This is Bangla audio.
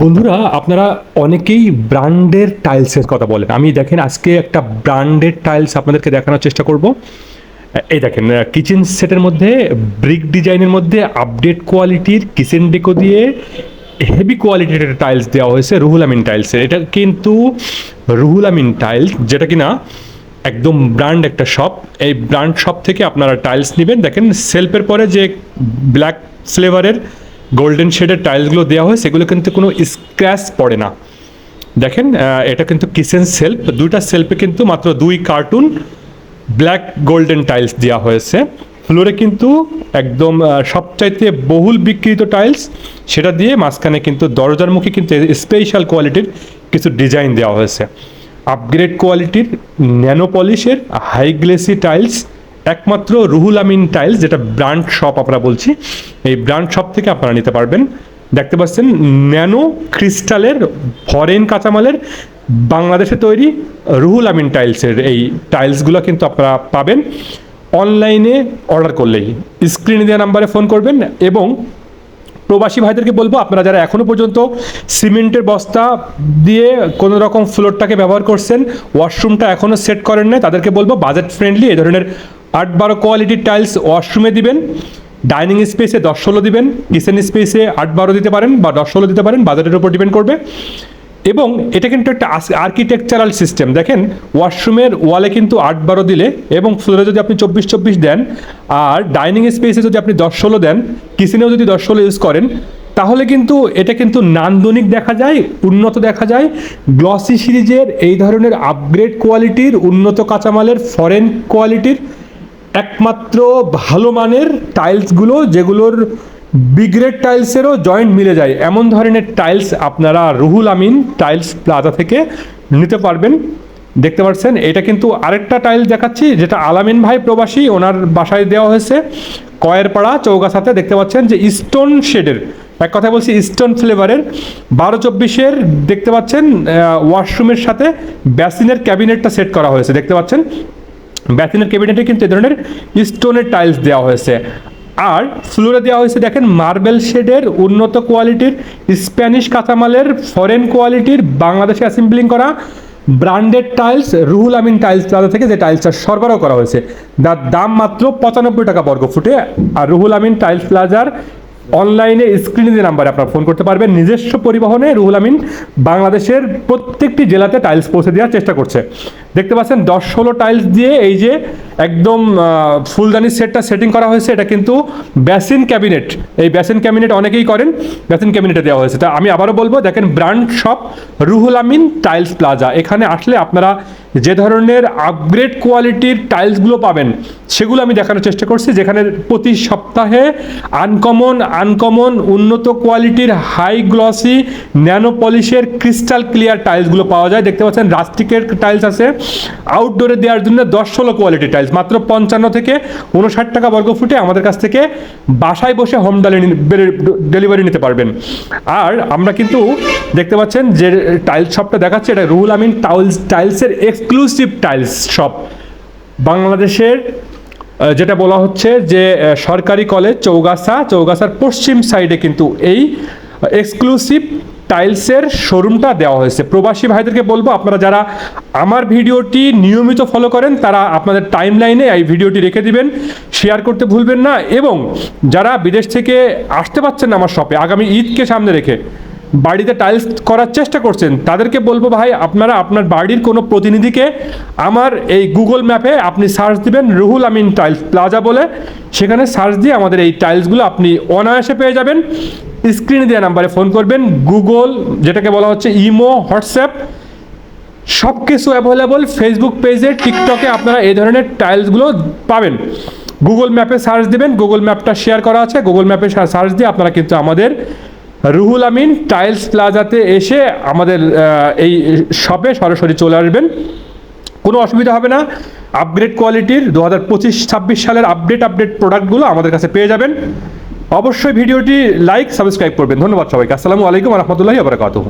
বন্ধুরা, আপনারা অনেকেই ব্র্যান্ডের টাইলসের কথা বলেন। আমি দেখেন আজকে একটা ব্র্যান্ডের টাইলস আপনাদেরকে দেখানোর চেষ্টা করব। এই দেখেন কিচেন সেটের মধ্যে ব্রিক ডিজাইনের মধ্যে আপডেট কোয়ালিটির কিচেন ডেকো দিয়ে হেভি কোয়ালিটির একটা টাইলস দেওয়া হয়েছে রুহুল আমিন টাইলসের এটা কিন্তু রুহুল আমিন টাইলস যেটা কিনা একদম ব্র্যান্ড একটা শপ এই ব্র্যান্ড শপ থেকে আপনারা টাইলস নেবেন। দেখেন সেলফের পরে যে ব্ল্যাক ফ্লেভারের গোল্ডেন শেডের টাইলসগুলো দেওয়া হয়, সেগুলো কিন্তু কোনো স্ক্র্যাচ পড়ে না। দেখেন এটা কিন্তু কিচেন সেলফ দুইটা সেলফে কিন্তু মাত্র দুই কার্টুন ব্ল্যাক গোল্ডেন টাইলস দেওয়া হয়েছে। ফ্লোরে কিন্তু একদম সবচাইতে বহুল বিক্রিত টাইলস সেটা দিয়ে মাঝখানে কিন্তু দরজার মুখে কিন্তু স্পেশাল কোয়ালিটির কিছু ডিজাইন দেওয়া হয়েছে। আপগ্রেড কোয়ালিটির ন্যানো পলিশের হাই গ্লেসি টাইলস একমাত্র রুহুল আমিন টাইলস, যেটা ব্র্যান্ড শপ আমরা বলছি, এই ব্র্যান্ড শপ থেকে আপনারা নিতে পারবেন। দেখতে পাচ্ছেন, ন্যানো ক্রিস্টালের ফরেন কাঁচামালের বাংলাদেশে তৈরি রুহুল আমিন টাইলসের এই টাইলসগুলো কিন্তু আপনারা পাবেন। অনলাইনে অর্ডার করলেই। স্ক্রিনে দেওয়া নাম্বারে ফোন করবেন এবং প্রবাসী ভাইদেরকে বলব, আপনারা যারা এখনও পর্যন্ত সিমেন্টের বস্তা দিয়ে কোনো রকম ফ্লোরটাকে ব্যবহার করছেন, ওয়াশরুমটা এখনও সেট করেন নাই, তাদেরকে বলব, বাজেট ফ্রেন্ডলি, এই ধরনের আট বারো কোয়ালিটির টাইলস ওয়াশরুমে দিবেন, ডাইনিং স্পেসে দশ ষোলো দিবেন, কিচেন স্পেসে আট বারো দিতে পারেন বা দশ ষোলো দিতে পারেন, বাজেটের উপর ডিপেন্ড করবে। এবং এটা কিন্তু একটা আর্কিটেকচারাল সিস্টেম দেখেন, ওয়াশরুমের ওয়ালে কিন্তু আট বারো দিলে এবং ফ্লোরে যদি আপনি চব্বিশ চব্বিশ দেন আর ডাইনিং স্পেসে যদি আপনি দশ ষোলো দেন, কিচেনেও যদি দশ ষোলো ইউজ করেন, তাহলে কিন্তু এটা কিন্তু নান্দনিক দেখা যায়, উন্নত দেখা যায়। গ্লসি সিরিজের এই ধরনের আপগ্রেড কোয়ালিটির উন্নত কাঁচামালের ফরেন কোয়ালিটির একমাত্র ভালো মানের টাইলসগুলো যেগুলোর বিগ্রেড টাইলসেরও জয়েন্ট মিলে যায়। এমন ধরনের টাইলস আপনারা রুহুল আমিন টাইলস প্লাজা থেকে নিতে পারবেন। দেখতে পাচ্ছেন, এটা কিন্তু আরেকটা টাইলস দেখাচ্ছি, যেটা আলামিন ভাই প্রবাসী, ওনার বাসায় দেওয়া হয়েছে, কয়েরপাড়া চৌগাছাতে। দেখতে পাচ্ছেন যে স্টোন শেডের এক কথা বলছি স্টোন ফ্লেভারের বারো চব্বিশের, দেখতে পাচ্ছেন ওয়াশরুমের সাথে ব্যাসিনের ক্যাবিনেটটা সেট করা হয়েছে। দেখতে পাচ্ছেন ব্যাথিনের ক্যাবিনেটে কিন্তু এ ধরনের স্টোনের টাইলস দেওয়া হয়েছে। আর ফ্লোরে দেওয়া হয়েছে দেখেন মার্বেল শেডের উন্নত কোয়ালিটির স্প্যানিশ কাঁচামালের ফরেন কোয়ালিটির বাংলাদেশে অ্যাসেম্বলিং করা branded tiles Ruhul Amin tiles plaza থেকে যে টাইলসটা সরবরাহ করা হয়েছে যার দাম মাত্র পঁচানব্বই টাকা বর্গ ফুটে। আর রুহুল আমিন টাইলস প্লাজার অনলাইনে স্ক্রিনে যে নাম্বারে আপনারা ফোন করতে পারবেন, নিজস্ব পরিবহনে রুহুল আমিন বাংলাদেশের প্রত্যেকটি জেলাতে টাইলস পৌঁছে দেওয়ার চেষ্টা করছে। দেখতে পাচ্ছেন, দশ ষোলো টাইলস দিয়ে এই যে একদম ফুলদানির সেটটা সেটিং করা হয়েছে, এটা কিন্তু ব্যাসিন ক্যাবিনেট এই ব্যাসিন ক্যাবিনেট অনেকেই করেন ব্যাসিন ক্যাবিনেটে দেওয়া হয়েছে। তা আমি আবারও বলব, দেখেন brand shop Ruhul Amin tiles plaza এখানে আসলে আপনারা যে ধরনের আপগ্রেড কোয়ালিটির টাইলসগুলো পাবেন, সেগুলো আমি দেখানোর চেষ্টা করছি, যেখানে প্রতি সপ্তাহে আনকমন আনকমন উন্নত কোয়ালিটির হাই গ্লসি ন্যানো পলিশের ক্রিস্টাল ক্লিয়ার টাইলসগুলো পাওয়া যায়। দেখতে পাচ্ছেন রাস্টিকের টাইলস আছে। আউটডোরে দেওয়ার জন্য দশ ষোলো কোয়ালিটি টাইলস মাত্র পঞ্চান্ন থেকে উনষাট টাকা বর্গ ফুটে আমাদের কাছ থেকে বাসায় বসে হোম ডেলিভারি নিতে পারবেন। আর আমরা কিন্তু দেখতে পাচ্ছেন যে টাইলস শপটা দেখাচ্ছে, এটা রুহুল আমিন টাইলস টাইলসের এক্সক্লুসিভ টাইলস শপ বাংলাদেশের যেটা বলা হচ্ছে যে সরকারি কলেজ চৌগাছা, চৌগাছার পশ্চিম সাইডে কিন্তু এই এক্সক্লুসিভ টাইলসের শোরুমটা দেওয়া হয়েছে। প্রবাসী ভাইদেরকে বলব, আপনারা যারা আমার ভিডিওটি নিয়মিত ফলো করেন, তারা আপনাদের টাইম লাইনে এই ভিডিওটি রেখে দিবেন শেয়ার করতে ভুলবেন না এবং যারা বিদেশ থেকে আসতে পারছেন আমার শপে আগামী ঈদকে সামনে রেখে বাড়িতে টাইলস করার চেষ্টা করছেন। তাদেরকে বলব ভাই, আপনারা আপনার বাড়ির কোনো প্রতিনিধিকে আমার এই গুগল ম্যাপে আপনি সার্চ দিবেন, রুহুল আমিন টাইলস প্লাজা বলে। সেখানে সার্চ দিয়ে আমাদের এই টাইলসগুলো আপনি অনায়াসে পেয়ে যাবেন। স্ক্রিনে দেওয়া নাম্বারে ফোন করবেন। গুগল যেটাকে বলা হচ্ছে ইমো হোয়াটসঅ্যাপ সব কিছু অ্যাভেলেবল ফেসবুক পেজে টিকটকে আপনারা এই ধরনের টাইলসগুলো পাবেন। গুগল ম্যাপে সার্চ দিবেন। গুগল ম্যাপটা শেয়ার করা আছে। গুগল ম্যাপে সার্চ দিয়ে আপনারা কিন্তু আমাদের রুহুল আমিন টাইলস প্লাজাতে এসে আমাদের এই শপে সরাসরি চলে আসবেন। কোনো অসুবিধা হবে না। আপগ্রেড কোয়ালিটির দু হাজার পঁচিশ, ছাব্বিশ সালের আপডেট আপডেট প্রোডাক্টগুলো আমাদের কাছে পেয়ে যাবেন। অবশ্যই ভিডিওটি লাইক সাবস্ক্রাইব করবেন। ধন্যবাদ সবাইকে। আসসালামু আলাইকুম রহমতুল্লাহি আবরাকাতুহ